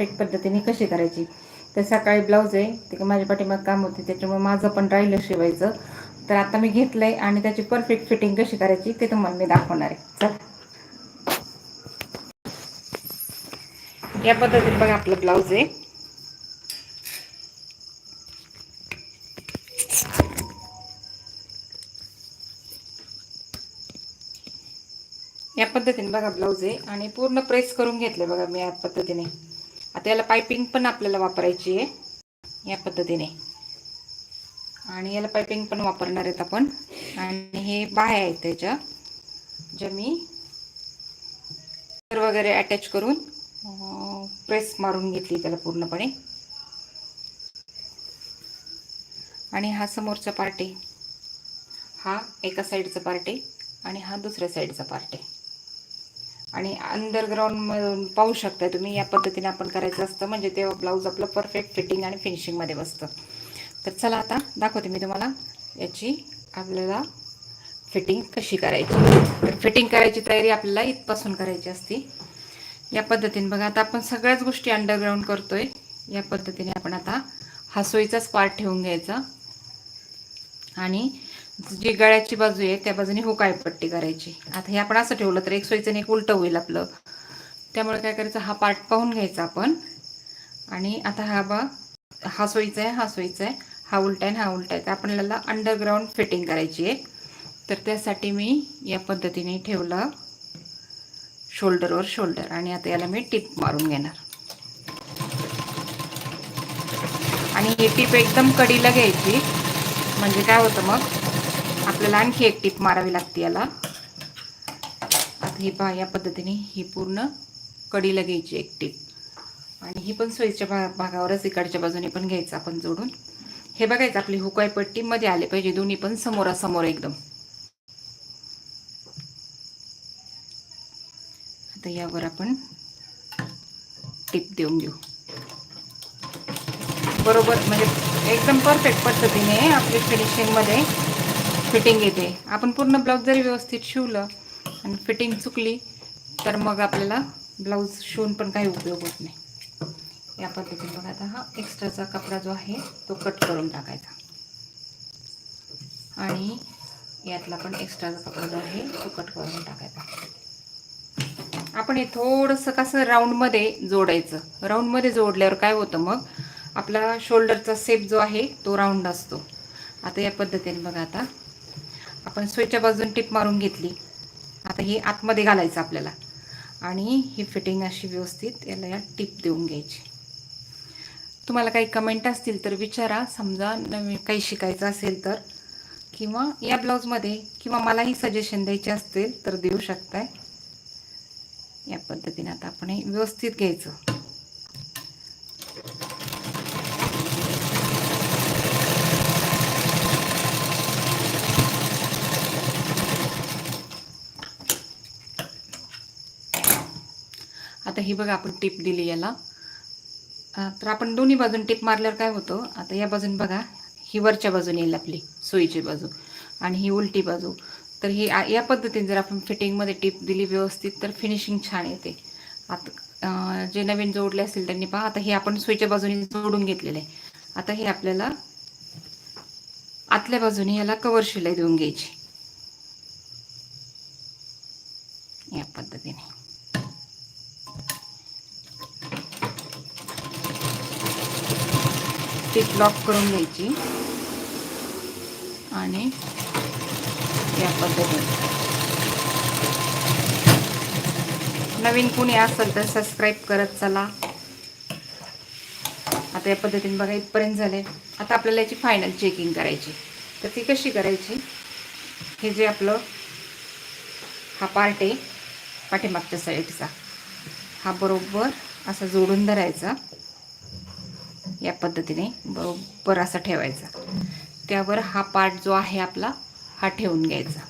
एक पद्धतीने कशी करायची? तर सकाळी ब्लाऊज आहे ते माझ्या पाठीमाग काम होते त्याच्यामुळे माझं पण राहिलं शिवायचं. तर आता मी घेतलंय आणि त्याची परफेक्ट फिटिंग कशी करायची ते तुम्हाला मी दाखवणार आहे. चल. या पद्धतीने बघा आपलं ब्लाऊज आहे. या पद्धतीने बघा ब्लाऊज आहे आणि पूर्ण प्रेस करून घेतले बघा मी या पद्धतीने. आता याला पायपिंग पण आपल्याला वापरायची आहे. या पद्धतीने. आणि याला पायपिंग पण वापरणार आहेत आपण. आणि हे बाह्या आहेत त्याच्या. ज्या मी वगैरे अटॅच करून प्रेस मारून घेतली त्याला पूर्णपणे. आणि हा समोरचा पार्ट आहे. हा एका साईडचा पार्ट आहे. आणि हा दुसऱ्या साईडचा पार्ट आहे. आणि अंडरग्राऊंडमधून पाहू शकता तुम्ही या पद्धतीने आपण करायचं असतं. म्हणजे तेव्हा ब्लाऊज आपलं परफेक्ट फिटिंग आणि फिनिशिंगमध्ये बसतं. तर चला आता दाखवते मी तुम्हाला याची आपल्याला फिटिंग कशी करायची. तर फिटिंग करायची तयारी आपल्याला इथपासून करायची असते. या पद्धतीने बघा आता आपण सगळ्याच गोष्टी अंडरग्राऊंड करतोय. या पद्धतीने आपण आता हसोईचाच पार्ट ठेवून घ्यायचा. आणि जी गळ्याची बाजू आहे त्या बाजूने हो हुकाय पट्टी करायची. आता हे आपण असं ठेवलं तर एक सोयीचं एक उलटं होईल आपलं. त्यामुळे काय करायचं हा पार्ट पाहून घ्यायचा आपण. आणि आता हा बा हा सोयीचा आहे हा सोयीचा आहे हा उलटा आहे हा उलटा आहे. तर आपल्याला अंडरग्राऊंड फिटिंग करायची आहे. तर त्यासाठी मी या पद्धतीने ठेवलं शोल्डरवर शोल्डर आणि आता याला मी टिप मारून घेणार. आणि ही टिप एकदम कडीला घ्यायची. म्हणजे काय होतं मग आपल्याला आणखी एक टिप मारावी लागते याला. आता हे पहा या पद्धतीने ही पूर्ण कडीला घ्यायची एक टिप. आणि ही पण सोयीच्या भा भागावरच इकडच्या बाजूने पण घ्यायचं आपण जोडून. हे बघायचं आपली हुकाय पट्टी मध्ये आले पाहिजे दोन्ही पण समोरासमोर एकदम. आता यावर आपण टिप देऊन घेऊ. बरोबर म्हणजे एकदम परफेक्ट पद्धतीने आपली फिनिशिंगमध्ये फिटिंग येते. आपण पूर्ण ब्लाऊज जरी व्यवस्थित शिवलं आणि फिटिंग चुकली तर मग आपल्याला ब्लाऊज शिवून पण काही उपयोग होत नाही. या पद्धतीने बघा आता हा एक्स्ट्राचा कपडा जो आहे तो कट करून टाकायचा. आणि यातला पण एक्स्ट्राचा कपडा जो आहे तो कट करून टाकायचा. आपण हे थोडंसं कसं राऊंडमध्ये जोडायचं. राऊंडमध्ये जोडल्यावर काय होतं मग? आपला शोल्डरचा सेप जो आहे तो राऊंड असतो. आता या पद्धतीने बघा आता आपण स्वेच्या बाजून टिप मारून घेतली. आता ही आतमध्ये घालायचं आपल्याला. आणि ही फिटिंग अशी व्यवस्थित याला या टिप देऊन घ्यायची. तुम्हाला काही कमेंट असतील तर विचारा. समजा नवीन काही शिकायचं असेल तर. किंवा या ब्लाऊजमध्ये किंवा मलाही सजेशन द्यायचे असतील तर देऊ शकताय. या पद्धतीने आता आपण हे व्यवस्थित घ्यायचं. आता ही बघा आपण टिप दिली याला. तर आपण दोन्ही बाजून टिप मारल्यावर काय होतं? आता या बाजून बघा ही वरच्या बाजूने येईल आपली सोयीची बाजू आणि ही उलटी बाजू. तर ही या पद्धतीने जर आपण फिटिंगमध्ये टिप दिली व्यवस्थित तर फिनिशिंग छान येते. आता जे नवीन जोडले असतील त्यांनी पहा आता हे आपण सोयीच्या बाजूने जोडून घेतलेलं आहे. आता हे आपल्याला आतल्या बाजूने याला कवर शिलाई देऊन घ्यायची या पद्धतीने टिप लॉक करून घ्यायची. आणि या पद्धतीने. नवीन कोणी असेल तर सबस्क्राईब करत चला. आता या पद्धतीने बघा इथपर्यंत झाले. आता आपल्याला याची फायनल चेकिंग करायची. तर ती कशी करायची? हे जे आपलं हा पार्ट आहे पाठीमागच्या साईडचा हा बरोबर असा जोडून धरायचा. या पद्धतीने बरोबर असा ठेवायचा. त्यावर हा पार्ट जो आहे आपला हा ठेवून घ्यायचा.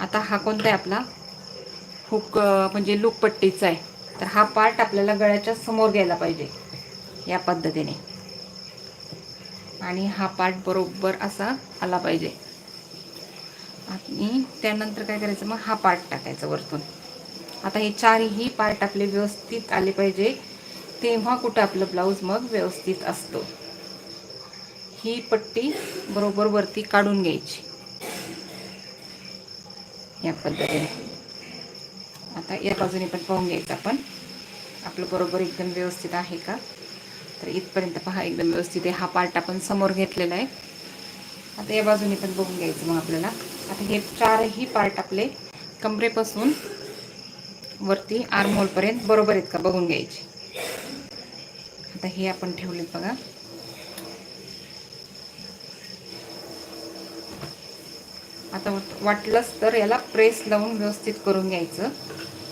आता हा कोणता आहे आपला? हुक म्हणजे लूकपट्टीचा आहे. तर हा पार्ट आपल्याला गळ्याच्या समोर घ्यायला पाहिजे या पद्धतीने. आणि हा पार्ट बरोबर असा आला पाहिजे. आणि त्यानंतर काय करायचं? मग हा पार्ट टाकायचा वरतून. आता हे चारही पार्ट आपले व्यवस्थित आले पाहिजे. तेव्हा कुठं आपलं ब्लाऊज मग व्यवस्थित असतो. ही पट्टी बरोबर वरती काढून घ्यायची. या पद्धतीने. आता या बाजूने पण पाहून घ्यायचं आपण. आपलं बरोबर एकदम व्यवस्थित आहे का? तर इथपर्यंत पहा एकदम व्यवस्थित आहे. हा पार्ट आपण समोर घेतलेला आहे. आता या बाजूने पण बघून घ्यायचं मग आपल्याला. आता हे चारही पार्ट आपले कमरेपासून वरती आरमोलपर्यंत बरोबर आहेत का? बघून घ्यायचे. आता हे आपण ठेवले बघा. आता वाटलंच तर याला प्रेस लावून व्यवस्थित करून घ्यायचं.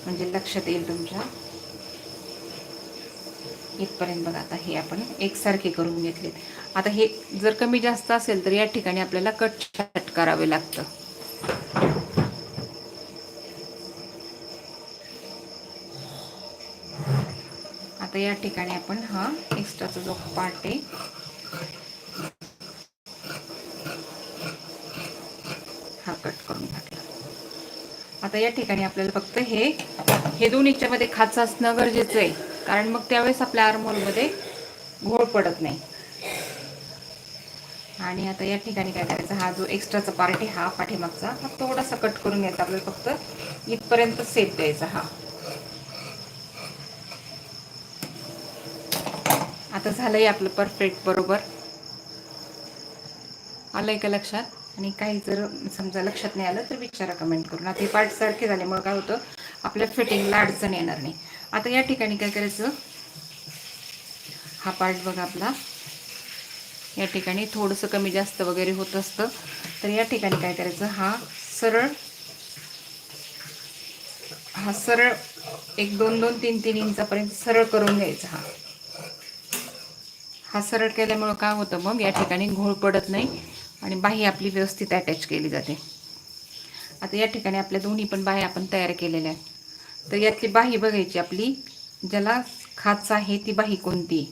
म्हणजे लक्षात येईल तुमच्या. इथपर्यंत बघा आता हे आपण एकसारखे करून घेतले आता हे जर कमी जास्त असेल तर या ठिकाणी आपल्याला कट करावे लागतं. आता या ठिकाणी आपण हा एक्स्ट्राचा जो पार्ट आहे हा कट करून टाकला. आता या ठिकाणी आपल्याला फक्त हे हे दोन याच्यामध्ये खाच असणं गरजेचं आहे. कारण मग त्यावेळेस आपल्या आरमोलमध्ये घोळ पडत नाही. आणि आता या ठिकाणी काय करायचं हा जो एक्स्ट्राचा पार्ट आहे हा पाठीमागचा हा थोडासा कट करून घ्यायचा. आपल्याला फक्त इथपर्यंत सेप द्यायचा हा. आता झालंय आपलं परफेक्ट बरोबर? आलंय का लक्षात? आणि काही जर समजा लक्षात नाही आलं तर विचारा कमेंट करून. आता हे पार्ट सारखे झाले मग काय होतं? आपल्या फिटिंगला अडचण येणार नाही. आता या ठिकाणी काय करायचं? हा पार्ट बघा आपला. या ठिकाणी थोडंसं कमी जास्त वगैरे होत असतं. तर या ठिकाणी काय करायचं? हा सरळ हा सरळ एक दोन दोन तीन तीन इंचापर्यंत सरळ करून घ्यायचा हा. हा सरळ केल्यामुळं काय होतं मग? या ठिकाणी घोळ पडत नाही आणि बाही आपली व्यवस्थित अटॅच केली जाते. आता या ठिकाणी आपल्या दोन्ही पण बाह्या आपण तयार केलेल्या आहेत. तर यातली बाही बघायची आपली ज्याला खाच आहे ती बाही कोणती?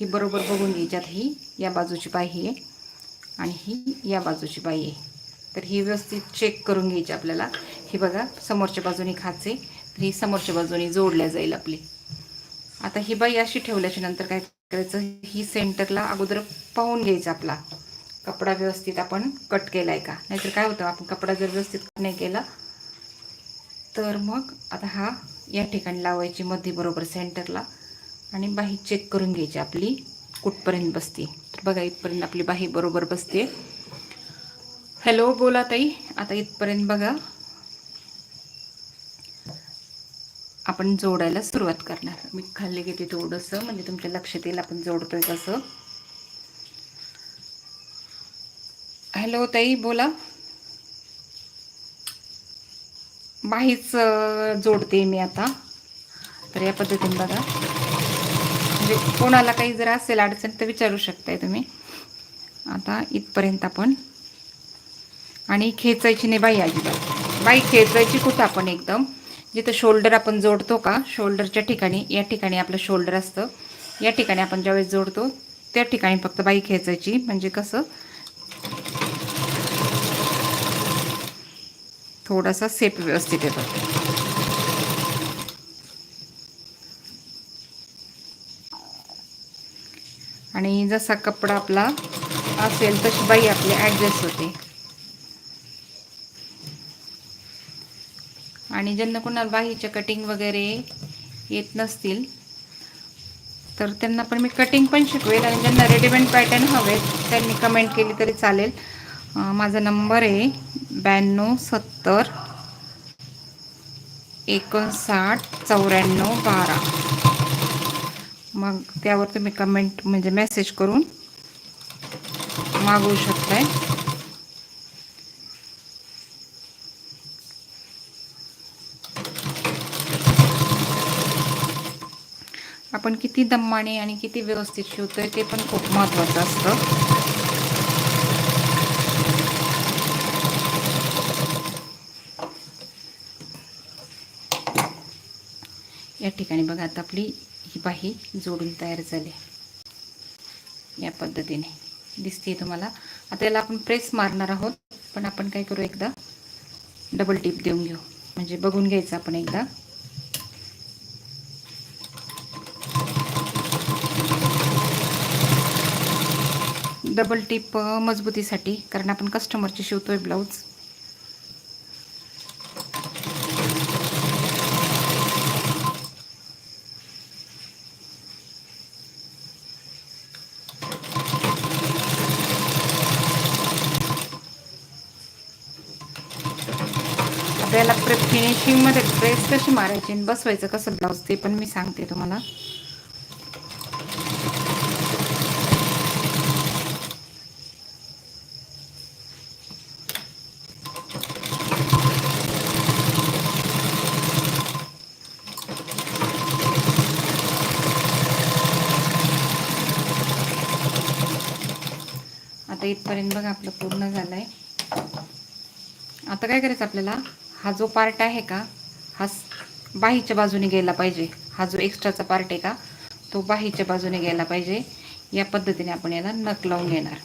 ही बरोबर बघून घ्यायच्यात ही या बाजूची बाही आहे आणि ही या बाजूची बाई आहे. तर ही व्यवस्थित चेक करून घ्यायची आपल्याला. ही बघा समोरच्या बाजूने खाचे. तर ही समोरच्या बाजूने जोडल्या जाईल आपली. आता ही बाई अशी ठेवल्याच्या नंतर काय करायचं? ही सेंटरला अगोदर पाहून घ्यायचं आपला. कपडा व्यवस्थित आपण कट केला आहे का? नाहीतर काय होतं? आपण कपडा जर व्यवस्थित नाही केला तर मग आता हा या ठिकाणी लावायची मध्ये बरोबर सेंटरला आणि बाही चेक करून घ्यायची आपली कुठपर्यंत बसते. तर बघा इथपर्यंत आपली बाही बरोबर बसते हॅलो बोला ताई. आता इथपर्यंत बघा. आपण जोडायला सुरुवात करणार. मी खाल्ली घेते थोडंसं म्हणजे तुमच्या लक्षात येईल आपण जोडतोय कसं. हॅलो ताई बोला. बाहीच जोडते मी आता. तर या पद्धतीने बघा. म्हणजे कोणाला काही जर असेल अडचण तर विचारू शकताय तुम्ही. आता इथपर्यंत आपण. आणि खेचायची नाही बाई अजिबात. बाई खेचायची कुठं आपण एकदम? जिथं शोल्डर आपण जोडतो का शोल्डरच्या ठिकाणी या ठिकाणी आपलं शोल्डर असतं. या ठिकाणी आपण ज्यावेळेस जोडतो त्या ठिकाणी फक्त बाई खेचायची. म्हणजे कसं? थोडासा सेप व्यवस्थित येतो. आणि जसा कपडा आपला असेल तशी बाई आपली ॲडजस्ट होते. आणि ज्यांना कोणाला बाहीच्या कटिंग वगैरे येत नसतील तर त्यांना पण मी कटिंग पण शिकवेल आणि ज्यांना रेडीमेड पॅटर्न हवेत त्यांनी कमेंट केली तरी चालेल. माझा नंबर आहे ब्याण्णव सत्तर एकोणसाठ चौऱ्याण्णव बारा. मग त्यावर तुम्ही कमेंट म्हणजे मेसेज करून मागवू शकताय. आपण किती दम्माने आणि किती व्यवस्थित शिवतोय ते पण खूप महत्त्वाचं असतं. या ठिकाणी बघा आता आपली ही बाही जोडून तयार झाली या पद्धतीने दिसते तुम्हाला. आता याला आपण प्रेस मारणार आहोत पण आपण काय करू एकदा? डबल टिप देऊन घेऊ. म्हणजे बघून घ्यायचं आपण एकदा. डबल टिप मजबूतीसाठी कारण आपण कस्टमरची शिवतोय ब्लाऊज आपल्याला फिनिशिंगमध्ये प्रेस कशी मारायची आणि बसवायचं कसं ब्लाऊज ते पण मी सांगते तुम्हाला. आता बघा आपलं पूर्ण झालं आहे आता काय करायचं आपल्याला? हा जो पार्ट आहे का हा बाहीच्या बाजूने गेला पाहिजे. हा जो एक्स्ट्राचा पार्ट आहे का तो बाहीच्या बाजूने गेला पाहिजे. या पद्धतीने आपण याला नक लावून घेणार.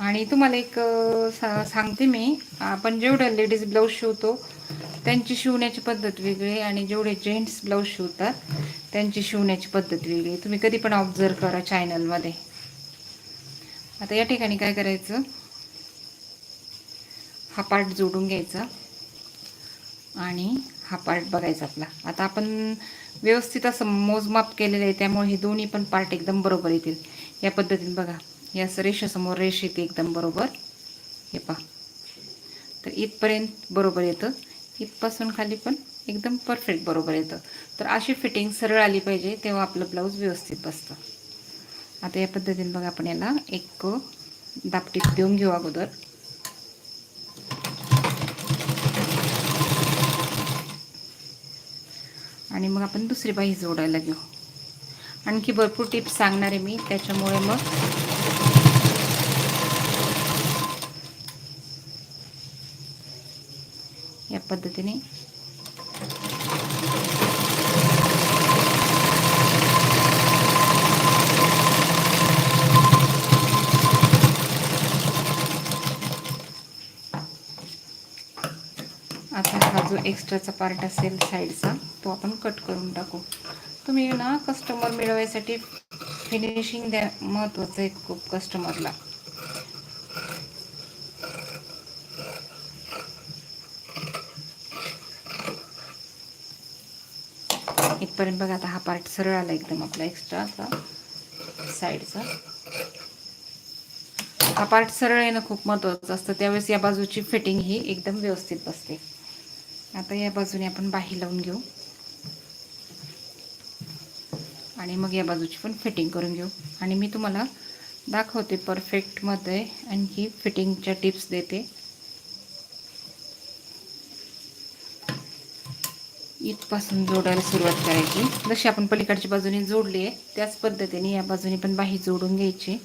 आणि तुम्हाला एक सा सांगते मी. आपण जेवढं लेडीज ब्लाऊज शिवतो त्यांची शिवण्याची पद्धत वेगळी आहे आणि जेवढे जेंट्स ब्लाऊज शिवतात त्यांची शिवण्याची पद्धत वेगळी तुम्ही कधी पण ऑब्झर्व करा चॅनलमध्ये आता या ठिकाणी काय करायचं? हा पार्ट जोडून घ्यायचा. आणि हा पार्ट बघायचा आपला. आता आपण व्यवस्थित असं मोजमाप केलेलं आहे त्यामुळे हे दोन्ही पण पार्ट एकदम बरोबर येतील. या पद्धतीने बघा. या असं रेषेसमोर रेष येते एकदम बरोबर. हे पहा. तर इथपर्यंत बरोबर येतं. इथपासून खाली पण एकदम परफेक्ट बरोबर येतं. तर अशी फिटिंग सरळ आली पाहिजे तेव्हा आपलं ब्लाऊज व्यवस्थित बसतं. आता या पद्धतीने बघा आपण याला एक दापटीत देऊन घेऊ अगोदर. आणि मग आपण दुसरी बाही जोडायला घेऊ. आणखी भरपूर टिप्स सांगणार आहे मी त्याच्यामुळे मग या पद्धतीने आता हा जो एक्स्ट्राचा पार्ट असेल साईडचा तो आपण कट करून टाकू. तुम्ही ना कस्टमर मिळवायसाठी फिनिशिंग द्या महत्त्वाचं आहे खूप कस्टमरला इथपर्यंत बघा आता हा पार्ट सरळ आला एकदम आपला एक्स्ट्राचा साईडचा हा पार्ट सरळ येणं खूप महत्त्वाचं असतं त्यावेळेस या बाजूची फिटिंग ही एकदम व्यवस्थित बसते. आता या बाजूने आपण बाही लावून घेऊ. आणि मग या बाजूची पण फिटिंग करून घेऊ. आणि मी तुम्हाला दाखवते परफेक्टमध्ये आणखी फिटिंगच्या टिप्स देते. इथपासून जोडायला सुरुवात करायची. जशी आपण पलीकडच्या बाजूने जोडली आहे त्याच पद्धतीने या बाजूने पण बाही जोडून घ्यायची.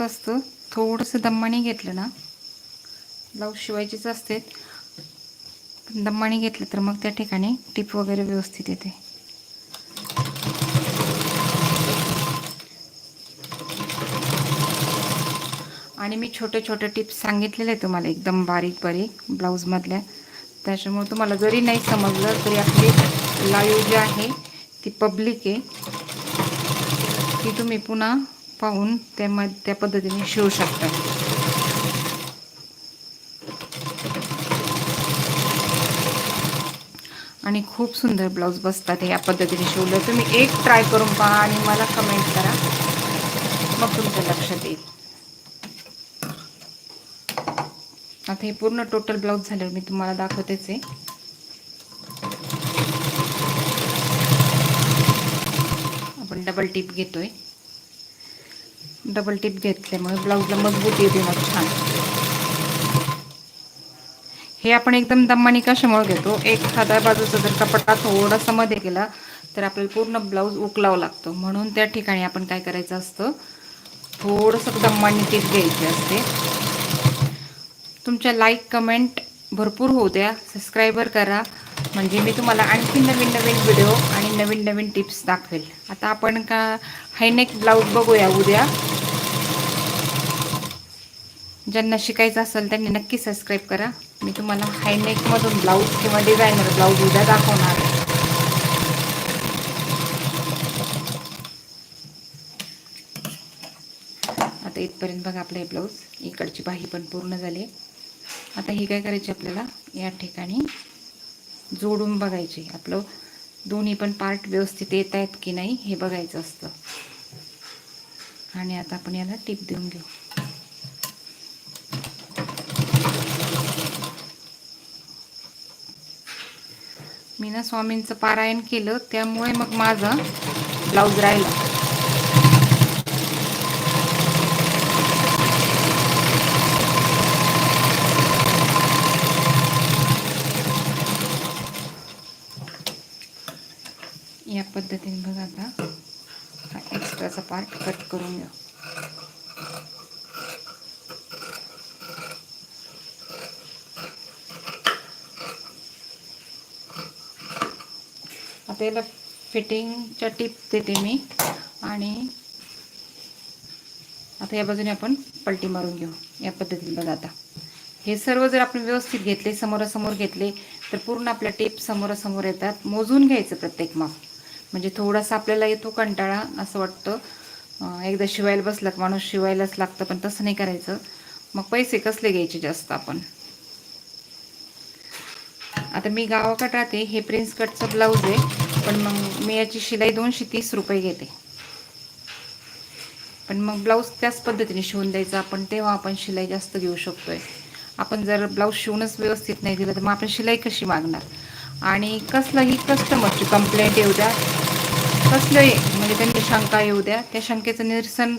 कसं असतं. थोडंसं दम्माने घेतलं ना ब्लाऊज शिवायचीच असते. पण दम्माने घेतलं तर मग त्या ठिकाणी टिप वगैरे व्यवस्थित येते. आणि मी छोटे छोटे टिप्स सांगितलेले आहे तुम्हाला एकदम बारीक बारीक ब्लाऊजमधल्या त्याच्यामुळे तुम्हाला जरी नाही समजलं तरी आपली लाईव्ह जी आहे ती पब्लिक आहे. ती तुम्ही पुन्हा पाहून त्या त्या पद्धतीने शिवू शकता आणि खूप सुंदर ब्लाऊज बसतात या पद्धतीने शिवलं. तुम्ही एक ट्राय करून पहा आणि मला कमेंट करा. मग तुमचं लक्षात येईल. आता हे पूर्ण टोटल ब्लाऊज झाल्यावर मी तुम्हाला दाखवतेच आहे. आपण डबल टिप घेतोय. डबल टिप घेतल्यामुळे ब्लाऊजला मजबूत येते मग छान. हे आपण एकदम दम्मानी कशामुळे घेतो? एखाद्या बाजूचा जर कपडा थोडासा मध्ये गेला तर आपल्याला पूर्ण ब्लाऊज उकलावं लागतो. म्हणून त्या ठिकाणी आपण काय करायचं असतं? थोडंसं दम्मानी टीप घ्यायची असते. तुमच्या लाईक कमेंट भरपूर होऊ द्या. सबस्क्रायबर करा. म्हणजे मी तुम्हाला आणखी नवीन नवीन व्हिडिओ आणि नवीन नवीन टिप्स दाखवेल. आता आपण का हायनेक ब्लाऊज बघूया उद्या. ज्यांना शिकायचं असेल त्यांनी नक्की सबस्क्राईब करा. मी तुम्हाला हायनेकमधून ब्लाऊज किंवा डिझायनर ब्लाऊज उद्या दाखवणार आता इथपर्यंत बघा आपलं हे ब्लाऊज इकडची बाही पण पूर्ण झाली. आता ही काय करायची आपल्याला? या ठिकाणी जोडून बघायची. आपलं दोन्ही पण पार्ट व्यवस्थित येत आहेत की नाही हे बघायचं असतं. आणि आता आपण याला टिप देऊन घेऊ. मी ना स्वामींचं पारायण केलं त्यामुळे मग माझा ब्लाऊज राहिला. या पद्धतीने बघा आता हा एक्स्ट्राचा पार्ट कट करून घ्या. त्याला फिटिंगच्या टिप देते मी. आणि आता या बाजूने आपण पलटी मारून घेऊ. या पद्धतीने बघा आता. हे सर्व जर आपण व्यवस्थित घेतले समोरासमोर घेतले तर पूर्ण आपल्या टेप समोरासमोर येतात. मोजून घ्यायचं प्रत्येक माप. म्हणजे थोडासा आपल्याला येतो कंटाळा असं वाटतं. एकदा शिवायला बसला की माणूस शिवायलाच लागतं पण तसं नाही करायचं. मग पैसे कसले घ्यायचे जास्त आपण? आता मी गावाकडे राहते हे प्रिन्स कटचं ब्लाऊज आहे. पण मग मी याची शिलाई दोनशे तीस रुपये घेते. पण मग ब्लाऊज त्याच पद्धतीने शिवून द्यायचा. आपण तेव्हा आपण शिलाई जास्त घेऊ शकतोय. आपण जर ब्लाऊज शिवूनच व्यवस्थित नाही दिलं तर मग आपण शिलाई कशी मागणार? आणि कसलंही कस्टमरची कंप्लेंट येऊ द्या. कसलंही म्हणजे त्यांची शंका येऊ द्या. त्या शंकेचं निरसन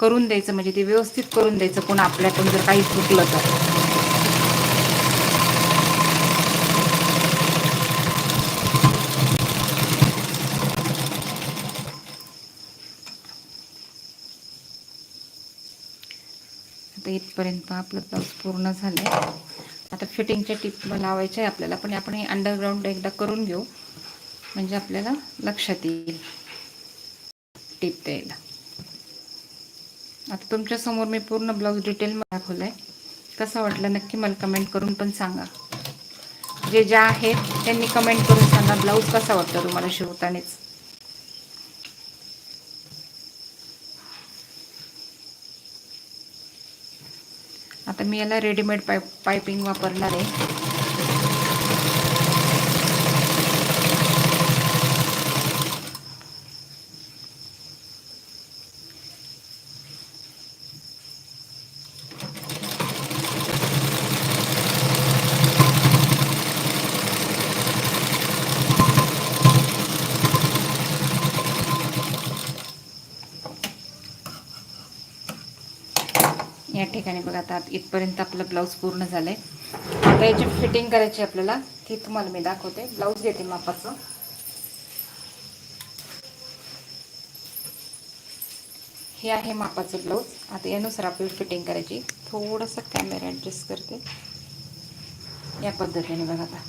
करून द्यायचं म्हणजे ते व्यवस्थित करून द्यायचं. कोण आपल्याकडून जर काही चुकलं तर. आता इथपर्यंत आपलं ब्लाऊज पूर्ण झालं आहे आता फिटिंगच्या टिप लावायच्या आहे आपल्याला पण आपण हे अंडरग्राऊंड एकदा करून घेऊ. म्हणजे आपल्याला लक्षात येईल. टिप द्यायला. आता तुमच्यासमोर मी पूर्ण ब्लाऊज डिटेल दाखवला आहे कसा वाटला नक्की मला कमेंट करून पण सांगा. जे ज्या आहेत त्यांनी कमेंट करून सांगा ब्लाऊज कसा वाटतो तुम्हाला शिवतानेच. तर मी याला रेडीमेड पाईप पायपिंग वापरणार आहे या ठिकाणी बघा आता इथपर्यंत आपलं ब्लाऊज पूर्ण झालं आहे आता याची फिटिंग करायची आपल्याला. ती तुम्हाला मी दाखवते. ब्लाऊज घेते मापाचं. हे आहे मापाचं ब्लाऊज आता यानुसार आपल्याला फिटिंग करायची. थोडंसं कॅमेरा ॲडजस्ट करते. या पद्धतीने बघा आता.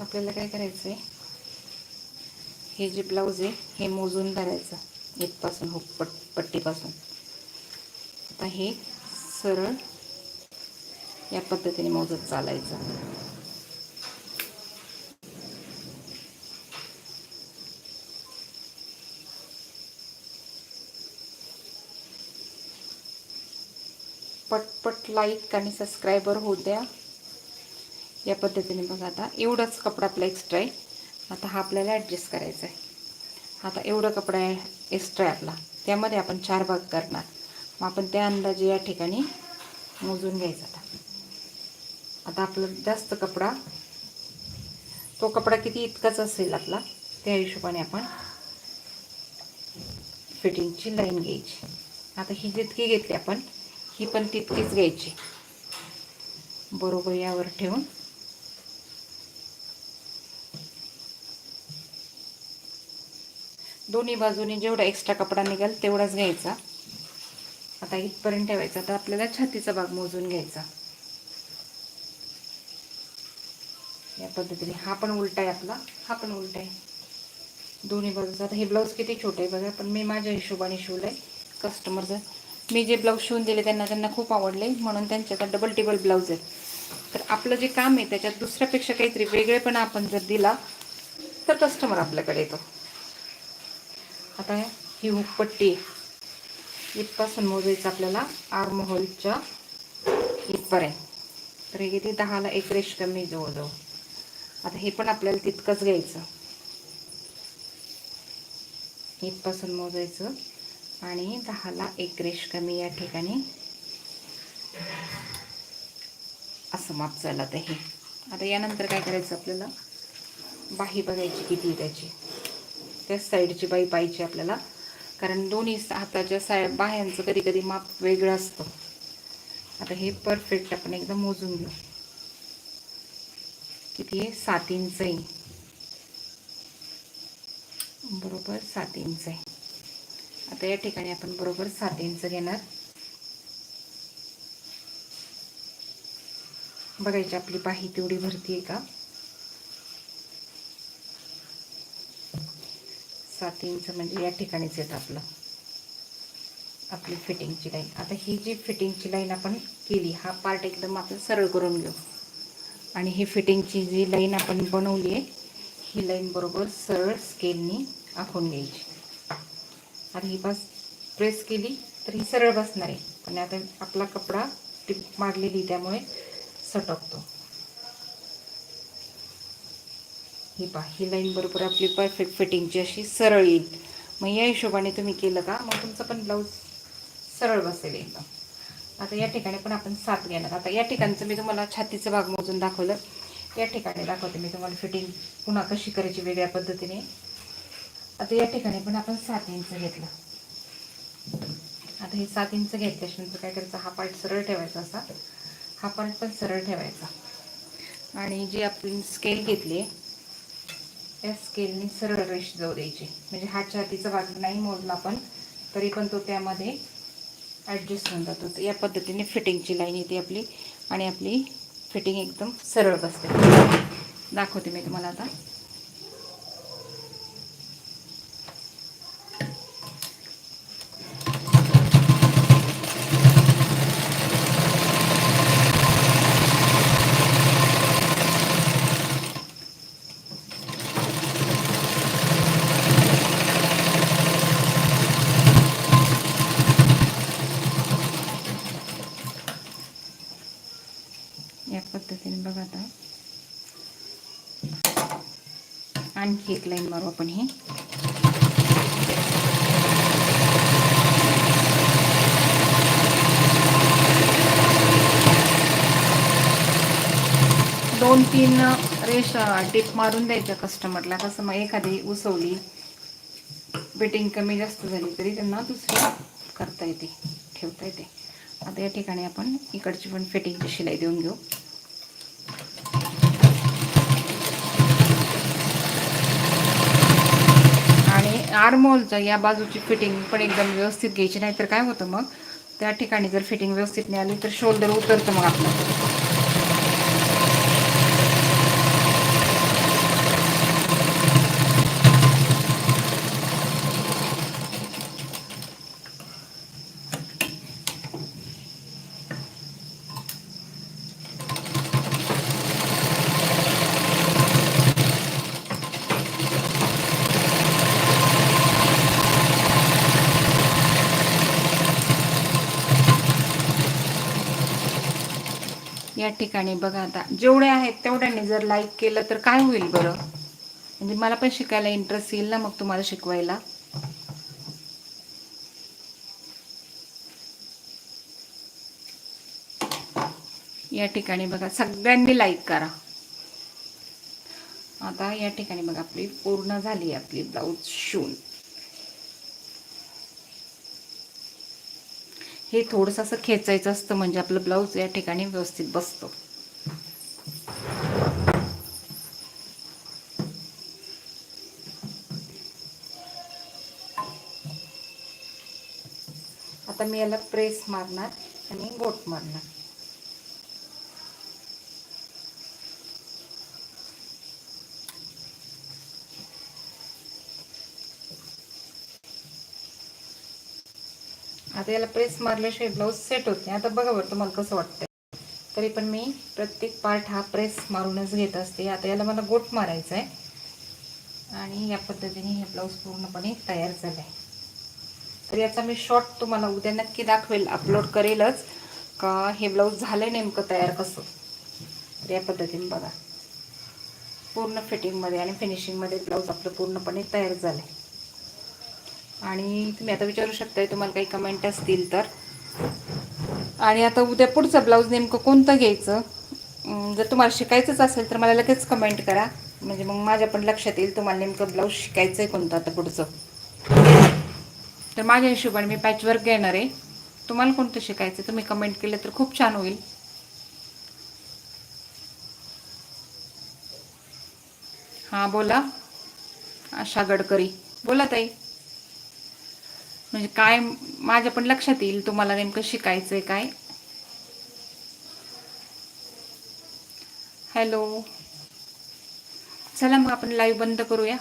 आपल्याला काय करायचं आहे हे जे ब्लाऊज आहे हे मोजून भरायचं इथपासून हो पट पट्टीपासून. आता हे सरळ या पद्धतीने मोजत चालायचं. पटपट लाईक आणि सबस्क्रायबर होऊ द्या. या पद्धतीने बघा आता एवढाच कपडा आपला एक्स्ट्रा आहे. आता हा आपल्याला ॲडजस्ट करायचा आहे. आता एवढा कपडा आहे एक्स्ट्रा आहे आपला. त्यामध्ये आपण चार भाग करणार. मग आपण त्या अंदाजे या ठिकाणी मोजून घ्यायचा आता. आता आपलं जास्त कपडा तो कपडा किती इतकाच असेल आपला त्या हिशोबाने आपण फिटिंगची लाईन घ्यायची. आता ही जितकी घेतली आपण ही पण तितकीच घ्यायची. बरोबर यावर ठेवून दोन्ही बाजूने जेवढा एक्स्ट्रा कपडा निघाल तेवढाच घ्यायचा. आता इथपर्यंत ठेवायचा. तर आपल्याला छातीचा भाग मोजून घ्यायचा. या पद्धतीने. हा पण उलटा आहे आपला. हा पण उलटा आहे. दोन्ही बाजूचा. आता हे ब्लाऊज किती छोटे आहे बघा. पण मी माझ्या हिशोबाने शिवलं आहे कस्टमरचं मी जे ब्लाऊज शिवून दिले त्यांना त्यांना खूप आवडले. म्हणून त्यांच्याकडे डबल टेबल ब्लाऊज आहेत. तर आपलं जे काम आहे त्याच्यात दुसऱ्यापेक्षा काहीतरी वेगळेपणा आपण जर दिला तर कस्टमर आपल्याकडे येतो. आता ही हुकपट्टी इथपासून मोजायचं आपल्याला आर्म होलच्या इथपर्यंत. तर हे किती? दहाला एक रेश कमी जवळजवळ. आता हे पण आपल्याला तितकंच घ्यायचं. इथपासून मोजायचं आणि दहाला एक रेश कमी या ठिकाणी. असं माप झालं आता हे आता यानंतर काय करायचं आपल्याला? बाही बघायची किती त्याची. त्याच त्या साईडची बाई पाहिजे आपल्याला. कारण दोन्ही हाताच्या साय बाह्यांचं कधी कधी माप वेगळं असतं. आता हे परफेक्ट आपण एकदम मोजून घेऊ. किती आहे? सात इंच आहे. बरोबर सात इंच आहे. आता या ठिकाणी आपण बरोबर सात इंच घेणार. बघायची आपली बाही तेवढी भरती आहे का? सात इंच म्हणजे या ठिकाणीच येतं आपलं. आपली फिटिंगची लाईन आता ही जी फिटिंगची लाईन आपण केली हा पार्ट एकदम आपण सरळ करून घेऊ. आणि ही फिटिंगची जी लाईन आपण बनवली आहे ही लाईन बरोबर सरळ स्केलनी आखून घ्यायची. आता ही बस प्रेस केली तर ही सरळ बसणार आहे. पण आता आपला कपडा टिप मारलेली त्यामुळे सटकतो. ही पहा ही लाईन बरोबर आपली परफेक्ट फिटिंगची अशी सरळ येईल. मग या हिशोबाने तुम्ही केलं का मग तुमचं पण ब्लाऊज सरळ बसेल एकदम. आता या ठिकाणी पण आपण सात घेणार. आता या ठिकाणचं मी तुम्हाला छातीचं भाग मोजून दाखवलं. या ठिकाणी दाखवते मी तुम्हाला फिटिंग पुन्हा कशी करायची वेगळ्या पद्धतीने. आता या ठिकाणी पण आपण सात इंच घेतलं. आता हे सात इंच घेतल्याच्यानंतर काय करायचं हा पार्ट सरळ ठेवायचा असा. हा पार्ट पण सरळ ठेवायचा. आणि जी आपण स्केल घेतली आहे या स्केलने सरळ रेष जाऊ द्यायची. म्हणजे हा छातीचा भाग नाही मोजला पण तरी पण तो त्यामध्ये ॲडजस्ट होऊन जातो. तर या पद्धतीने फिटिंगची लाईन येते आपली आणि आपली फिटिंग एकदम सरळ बसते. दाखवते मी तुम्हाला आता या पद्धतीने बघा आता आणखी एक लाईन मारू आपण ही. दोन तीन रेष टिप मारून द्यायच्या कस्टमरला कसं मग एखादी उसवली बेटिंग कमी जास्त झाली तरी त्यांना दुसरी करता येते ठेवता येते. आता या ठिकाणी आपण इकडची पण फिटिंगची शिलाई देऊन घेऊ आणि आर्मोलचं या बाजूची फिटिंग पण एकदम व्यवस्थित घ्यायची नाही तर काय होतं मग? त्या ठिकाणी जर फिटिंग व्यवस्थित नाही आली तर शोल्डर उतरतं मग आपलं. या ठिकाणी बघा आता. जेवढे आहेत तेवढ्यांनी जर लाईक केलं तर काय होईल बरं? म्हणजे मला पण शिकायला इंटरेस्ट येईल ना मग तुम्हाला शिकवायला. या ठिकाणी बघा सगळ्यांनी लाईक करा. आता या ठिकाणी बघा आपली पूर्ण झाली आपली ब्लाऊज शिवून हे थोडंसं असं खेचायचं असतं म्हणजे आपलं ब्लाऊज या ठिकाणी व्यवस्थित बसतो. आता मी याला प्रेस मारणार आणि बोट मारणार. आता याला प्रेस मारल्याशिवाय ब्लाऊज सेट होत नाही. आता बघा बरं तुम्हाला कसं वाटतंय. तरी पण मी प्रत्येक पार्ट हा प्रेस मारूनच घेत असते. आता याला मला गोट मारायचा आहे आणि या पद्धतीने हे ब्लाऊज पूर्णपणे तयार झालं आहे तर याचा मी शॉर्ट तुम्हाला उद्या नक्की दाखवेल. अपलोड करेलच. का हे ब्लाऊज झालं नेमकं तयार कसं? तर या पद्धतीने बघा. पूर्ण फिटिंगमध्ये आणि फिनिशिंगमध्ये ब्लाऊज आपलं पूर्णपणे तयार झालं आहे आणि तुम्ही आता विचारू शकताय तुम्हाला काही कमेंट असतील तर. आणि आता उद्या पुढचं ब्लाऊज नेमकं कोणतं घ्यायचं? जर तुम्हाला शिकायचंच असेल तर मला लगेच कमेंट करा. म्हणजे मग माझ्या पण लक्षात येईल तुम्हाला नेमकं ब्लाऊज शिकायचं आहे कोणतं आता पुढचं. तर माझ्या हिशोबाने मी पॅचवर्क घेणार आहे. तुम्हाला कोणतं शिकायचं तुम्ही कमेंट केलं तर खूप छान होईल. हां बोला. आशा गडकरी. बोला ताई. म्हणजे काय माझ्या पण लक्षात येईल तुम्हाला नेमकं शिकायचंय काय. हॅलो चला मग आपण लाईव्ह बंद करूया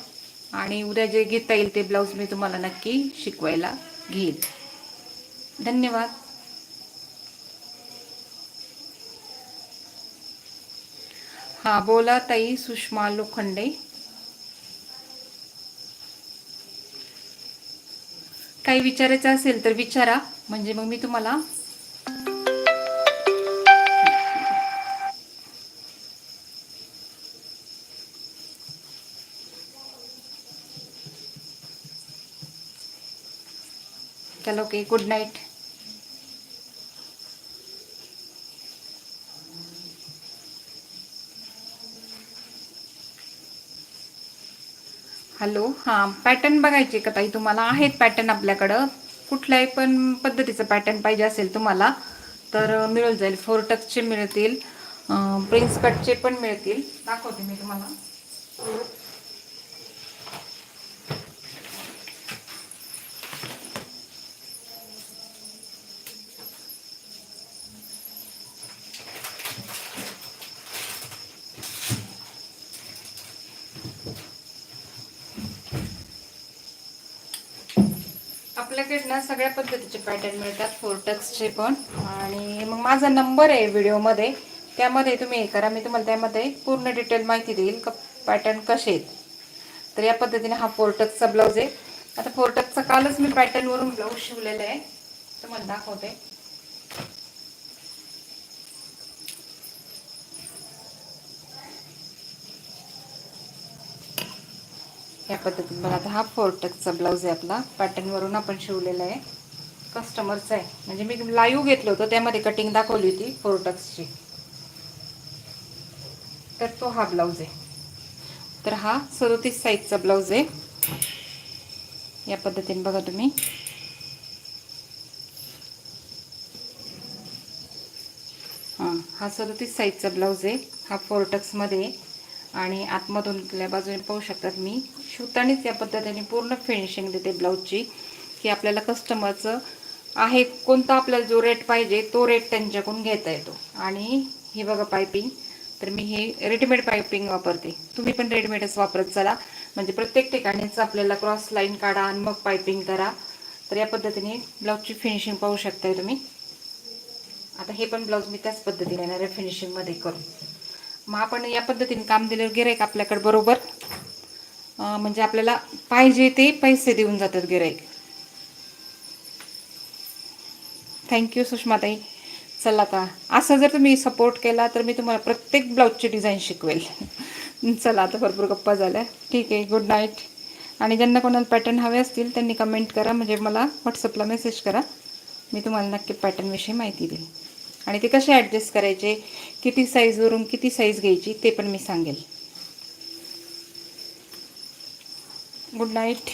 आणि उद्या जे घेता येईल ते ब्लाऊज मी तुम्हाला नक्की शिकवायला घेईल. धन्यवाद. हां बोला ताई सुषमा लोखंडे. काही विचारायचं असेल तर विचारा. म्हणजे मग मी तुम्हाला चलो ओके गुड नाईट हॅलो? हां पॅटर्न बघायचे का ताई तुम्हाला? आहेत पॅटर्न आपल्याकडं. कुठल्याही पण पद्धतीचं पॅटर्न पाहिजे असेल तुम्हाला तर मिळून जाईल. फोर टक्सचे मिळतील प्रिन्स कटचे पण मिळतील. दाखवते मी तुम्हाला. आपल्याकडे ना सगळ्या पद्धतीचे पॅटर्न मिळतात फोरटक्सचे पण. आणि मग माझा नंबर आहे व्हिडिओमध्ये त्यामध्ये तुम्ही हे करा. मी तुम्हाला त्यामध्ये पूर्ण डिटेल माहिती देईल क पॅटर्न कसे आहेत. तर या पद्धतीने हा फोरटक्सचा ब्लाऊज आहे. आता फोरटक्सचा कालच मी पॅटर्नवरून ब्लाऊज शिवलेला आहे. तुम्हाला दाखवते. या पद्धतीत बघा आता हा फोरटक्सचा ब्लाऊज आहे आपला. पॅटर्नवरून आपण शिवलेला आहे. कस्टमरचा आहे. म्हणजे मी लाईव्ह घेतलं होतं त्यामध्ये कटिंग दाखवली होती फोरटक्सची. तर तो हा ब्लाऊज आहे. तर हा सदोतीस साईजचा ब्लाऊज आहे. या पद्धतीने बघा तुम्ही. हां हा सदोतीस साईजचा ब्लाऊज आहे. हा फोरटक्समध्ये आहे. आणि आतमधून कुठल्या बाजूने पाहू शकतात मी. शिवतानीच या पद्धतीने पूर्ण फिनिशिंग देते ब्लाऊजची की आपल्याला कस्टमरचं आहे कोणता आपल्याला जो रेट पाहिजे तो रेट त्यांच्याकडून घेता येतो. आणि हे बघा पायपिंग तर मी हे रेडीमेड पायपिंग वापरते. तुम्ही पण रेडीमेडच वापरत चला. म्हणजे प्रत्येक ठिकाणीच आपल्याला क्रॉस लाईन काढा आणि मग पायपिंग करा. तर या पद्धतीने ब्लाऊजची फिनिशिंग पाहू शकताय तुम्ही. आता हे पण ब्लाऊज मी त्याच पद्धतीने येणार फिनिशिंगमध्ये करून. मग आपण या पद्धतीने काम दिल्यावर गिराईक आपल्याकडे बरोबर. म्हणजे आपल्याला पाहिजे ते पैसे देऊन जातात गिराईक थँक्यू सुषमाताई. चला आता असं जर तुम्ही सपोर्ट केला तर मी तुम्हाला प्रत्येक ब्लाऊजची डिझाईन शिकवेल. चला आता भरपूर गप्पा झाल्या. ठीक आहे गुड नाईट आणि ज्यांना कोणाला पॅटर्न हवे असतील त्यांनी कमेंट करा. म्हणजे मला व्हॉट्सअपला मेसेज करा. मी तुम्हाला नक्की पॅटर्नविषयी माहिती देईल. आणि ते कसे ॲडजस्ट करायचे किती साईजवरून किती साईज घ्यायची ते पण मी सांगेल. Good night